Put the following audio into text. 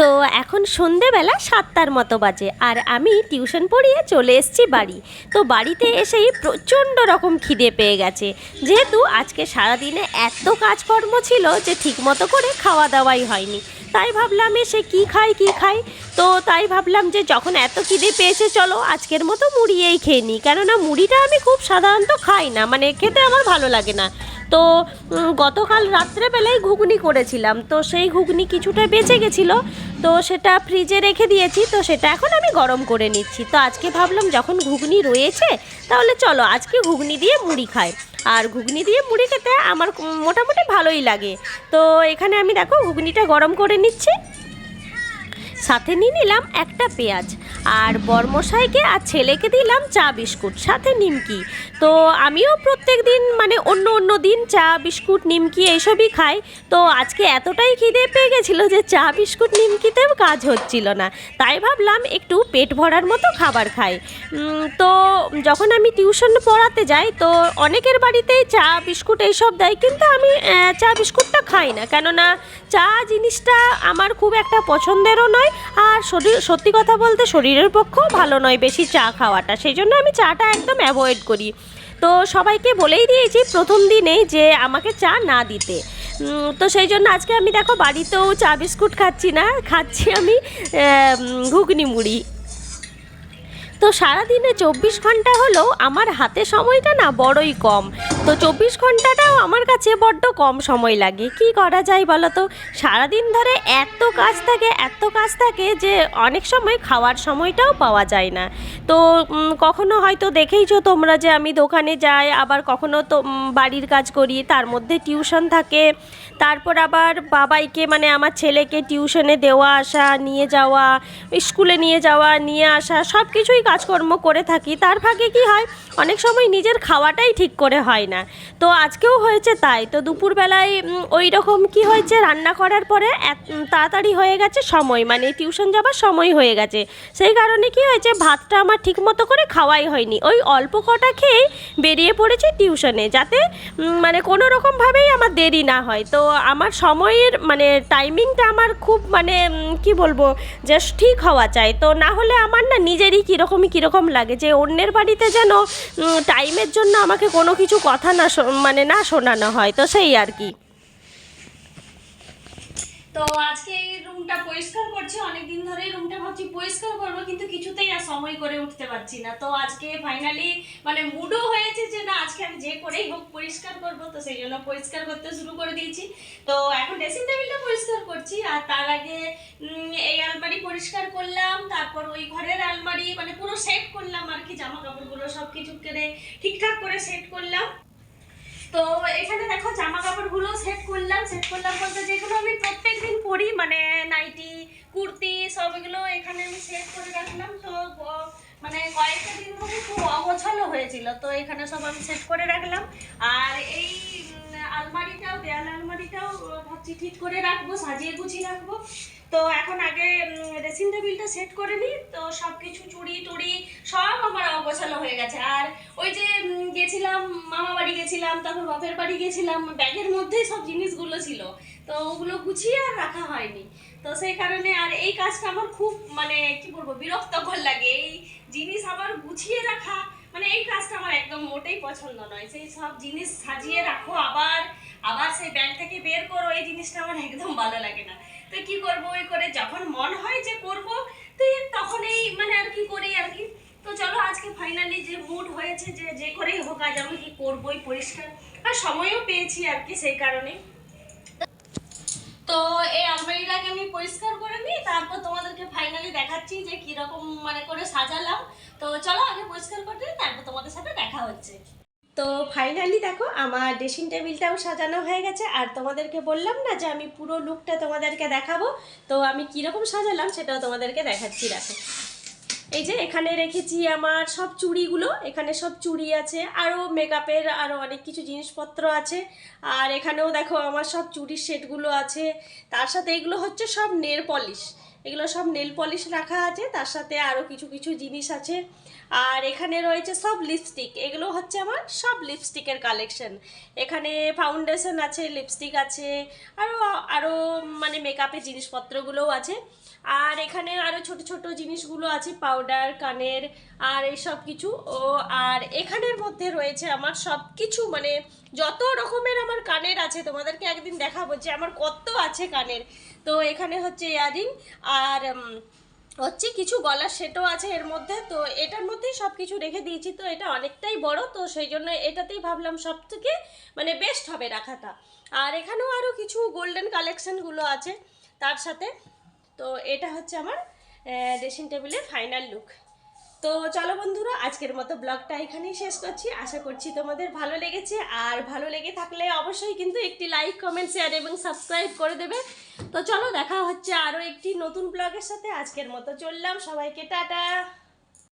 তো এখন সন্ধেবেলা সাতটার মতো বাজে আর আমি টিউশন পড়িয়ে চলে এসেছি বাড়ি। তো বাড়িতে এসেই প্রচণ্ড রকম খিদে পেয়ে গেছে। যেহেতু আজকে সারাদিনে এত কাজকর্ম ছিল যে ঠিকমতো করে খাওয়া দাওয়াই হয়নি। তাই ভাবলাম এসে কি খাই কি খাই? তো তাই ভাবলাম যে যখন এত খিদে পেয়েছে, চলো আজকের মতো মুড়িয়েই খেয়ে নিই। কেননা মুড়িটা আমি খুব সাধারণত খাই না মানে খেতে আমার ভালো লাগে না। তো গতকাল রাত্রেবেলায় ঘুগনি করেছিলাম। তো সেই ঘুগনি কিছুটা বেঁচে গেছিল। তো সেটা ফ্রিজে রেখে দিয়েছি। তো সেটা এখন আমি গরম করে নিচ্ছি। তো আজকে ভাবলাম যখন ঘুগনি রয়েছে, তাহলে চলো আজকে ঘুগনি দিয়ে মুড়ি খাই। আর ঘুগনি দিয়ে মুড়ি খেতে আমার মোটামুটি ভালোই লাগে। তো এখানে আমি দেখো, ঘুগনিটা গরম করে নিচ্ছি। সাথে নিয়ে নিলাম একটা পেঁয়াজ। আর বর্মশাইকে আর ছেলেকে দিলাম চা বিস্কুট, সাথে নিমকি। তো আমিও প্রত্যেক দিন মানে অন্য অন্য দিন চা, বিস্কুট, নিমকি এইসবই খাই। তো আজকে এতটাই খিদে পেয়ে গেছিল যে চা, বিস্কুট, নিমকিতেও কাজ হচ্ছিল না। তাই ভাবলাম একটু পেট ভরার মতো খাবার খাই। তো যখন আমি টিউশন পড়াতে যাই, তো অনেকের বাড়িতেই চা, বিস্কুট এইসব দেয়, কিন্তু আমি চা, বিস্কুটটা খাই না। কেননা চা জিনিসটা আমার খুব একটা পছন্দেরও নয়, আর শরীর, সত্যি কথা বলতে শরীরের পক্ষেও ভালো নয় বেশি চা খাওয়াটা। সেই জন্য আমি চাটা একদম অ্যাভয়েড করি। তো সবাইকে বলেই দিয়েছি প্রথম দিনেই যে আমাকে চা না দিতে। তো সেই জন্য আজকে আমি দেখো বাড়িতেও চা বিস্কুট খাচ্ছি না, খাচ্ছি আমি ঘুগনি মুড়ি। তো সারাদিনে চব্বিশ ঘণ্টা হলেও আমার হাতে সময়টা না বড়ই কম। তো চব্বিশ ঘন্টাটাও আমার কাছে বড্ড কম সময় লাগে। কি করা যায় বলো তো? সারাদিন ধরে এত কাজ থাকে, এত কাজ থাকে যে অনেক সময় খাওয়ার সময়টাও পাওয়া যায় না। তো কখনো হয়তো দেখেইছো তোমরা যে আমি দোকানে যাই, আবার কখনো তো বাড়ির কাজ করি, তার মধ্যে টিউশন থাকে তারপর আবার বাবাইকে মানে আমার ছেলেকে টিউশনে দেওয়া আসা, নিয়ে যাওয়া, স্কুলে নিয়ে যাওয়া, নিয়ে আসা সব কিছুই কাজকর্ম করে থাকি। তার ফাঁকে কি হয়, অনেক সময় নিজের খাওয়াটাই ঠিক করে হয় না। তো আজকেও হয়েছে তাই। তো দুপুরবেলায় ওই রকম কি হয়েছে, রান্না করার পরে তাড়াতাড়ি হয়ে গেছে সময়। মানে টিউশন যাবার সময় হয়ে গেছে। সেই কারণে কি হয়েছে, ভাতটা আমার ঠিক মতো করে খাওয়াই হয়নি। ওই অল্প কটা খেয়েই বেরিয়ে পড়েছি টিউশনে, যাতে মানে কোনো রকমভাবেই আমার দেরি না হয়। তো আমার সময়ের মানে টাইমিংটা আমার খুব মানে কি বলব যে ঠিক হওয়া চাই। তো না হলে আমার না নিজেরই কীরকমই কীরকম লাগে যে অন্যের বাড়িতে যেন টাইমের জন্য আমাকে কোনো কিছু কথা না মানে না শোনানো হয়। তো সেই আর কি। তো আজকে এই রুমটা পরিষ্কার করছি। অনেক দিন ধরেই রুমটা ভাবছি পরিষ্কার করব, কিন্তু কিছুতেই আর সময় করে উঠতে পারছি না। তো আজকে ফাইনালি মানে মুডও হয়েছে যে না, আজকে আমি যে করেই হোক পরিষ্কার করব। তো সেই জন্য পরিষ্কার করতে শুরু করে দিয়েছি। তো এখন ড্রেসিং টেবিলটা পরিষ্কার করছি আর তার আগে এই আলমারি পরিষ্কার করলাম, তারপর ওই ঘরের আলমারি মানে পুরো সেট করলাম আর কি জামা কাপড়গুলো সব কিছু করে ঠিকঠাক করে সেট করলাম। তো এখানে দেখো জামা কাপড়গুলো সেট করলাম সেট করলাম বলতে যেগুলো আমি প্রত্যেক দিন পরি মানে নাইটি, কুর্তি সব এগুলো এখানে আমি সেট করে রাখলাম। তো মানে কয়েকটা দিন ধরে খুব অগোছালো হয়েছিল, তো এখানে সব আমি সেট করে রাখলাম। আর এই আলমারিটাও, দেয়াল আলমারিটাও ভাবছি ঠিক করে রাখব, সাজিয়ে গুছিয়ে রাখব। তো এখন আগে ড্রেসিং টেবিলটা সেট করে নিই, তো সব কিছু চুড়ি টুড়ি সব আমার অগোছালো হয়ে গেছে। আর ওই যে গেছিলাম, মামা বাড়ি গেছিলাম, তারপর বাপের বাড়ি গেছিলাম, ব্যাগের মধ্যেই সব জিনিসগুলো ছিল, তো ওগুলো গুছিয়ে আর রাখা হয়নি। তো সেই কারণে আর এই কাজটা আমার খুব মানে কি বলব, বিরক্তকর লাগে। এই জিনিস আবার গুছিয়ে রাখা মানে এই কাজটা আমার একদম মোটেই পছন্দ নয়। সেই সব জিনিস সাজিয়ে রাখো, আবার আবার সেই ব্যাগ থেকে বের করো, এই জিনিসটা আমার একদম ভালো লাগে না। তো কি করব ওই করে, যখন মন হয় যে করব, তো তখন এই মানে আর কি করি আর কি। তো চলো আজকে ফাইনালি যে মুড হয়েছে, যে যে করেই হোক আজ আমি কি করবোই পরিষ্কার। আর সময়ও পেয়েছি আর কি সেই কারণে তো এই আলমারিটাকে আমি পরিষ্কার করে নিই, তারপর তোমাদেরকে ফাইনালি দেখাচ্ছি যে কীরকম মানে করে সাজালাম। তো চলো আগে পরিষ্কার করে দিই তারপর তোমাদের সাথে দেখা হচ্ছে। তো ফাইনালি দেখো, আমার ড্রেসিং টেবিলটাও সাজানো হয়ে গেছে। আর তোমাদেরকে বললাম না যে আমি পুরো লুকটা তোমাদেরকে দেখাবো? তো আমি কীরকম সাজালাম সেটাও তোমাদেরকে দেখাচ্ছি, দেখো। এই যে এখানে রেখেছি আমার সব চুড়িগুলো, এখানে সব চুড়ি আছে আরও মেকআপের আরও অনেক কিছু জিনিসপত্র আছে। আর এখানেও দেখো আমার সব চুড়ির সেটগুলো আছে। তার সাথে এগুলো হচ্ছে সব নেল পলিশ এগুলো সব নেল পলিশ রাখা আছে। তার সাথে আরও কিছু কিছু জিনিস আছে। আর এখানে রয়েছে সব লিপস্টিক এগুলো হচ্ছে আমার সব লিপস্টিকের কালেকশন এখানে ফাউন্ডেশন আছে লিপস্টিক আছে আরও আরও মানে মেকআপের জিনিসপত্রগুলোও আছে। আর এখানে আরও ছোট ছোট জিনিসগুলো আছে পাউডার কানের, আর এইসব কিছু। ও, আর এখানের মধ্যে রয়েছে আমার সব কিছু মানে যত রকমের আমার কানের আছে, তোমাদেরকে একদিন দেখাবো যে আমার কত আছে কানের। তো এখানে হচ্ছে ইয়ারিং আর হচ্ছে কিছু গলার সেটও আছে এর মধ্যে, তো এটার মধ্যেই সব কিছু রেখে দিয়েছি। তো এটা অনেকটাই বড়, তো সেই জন্য এটাতেই ভাবলাম সব থেকে মানে বেস্ট হবে রাখাটা। আর এখানেও আরও কিছু গোল্ডেন কালেকশানগুলো আছে তার সাথে। তো এটা হচ্ছে আমার ড্রেসিং টেবিলের ফাইনাল লুক তো চলো বন্ধুরা, আজকের মতো ব্লগটা এখানেই শেষ করছি। আশা করছি তোমাদের ভালো লেগেছে। আর ভালো লেগে থাকলে অবশ্যই কিন্তু একটি লাইক কমেন্ট শেয়ার এবং সাবস্ক্রাইব করে দেবে। তো চলো, দেখা হচ্ছে আরও একটি নতুন ব্লগের সাথে। আজকের মতো চললাম। সবাইকে টাটা।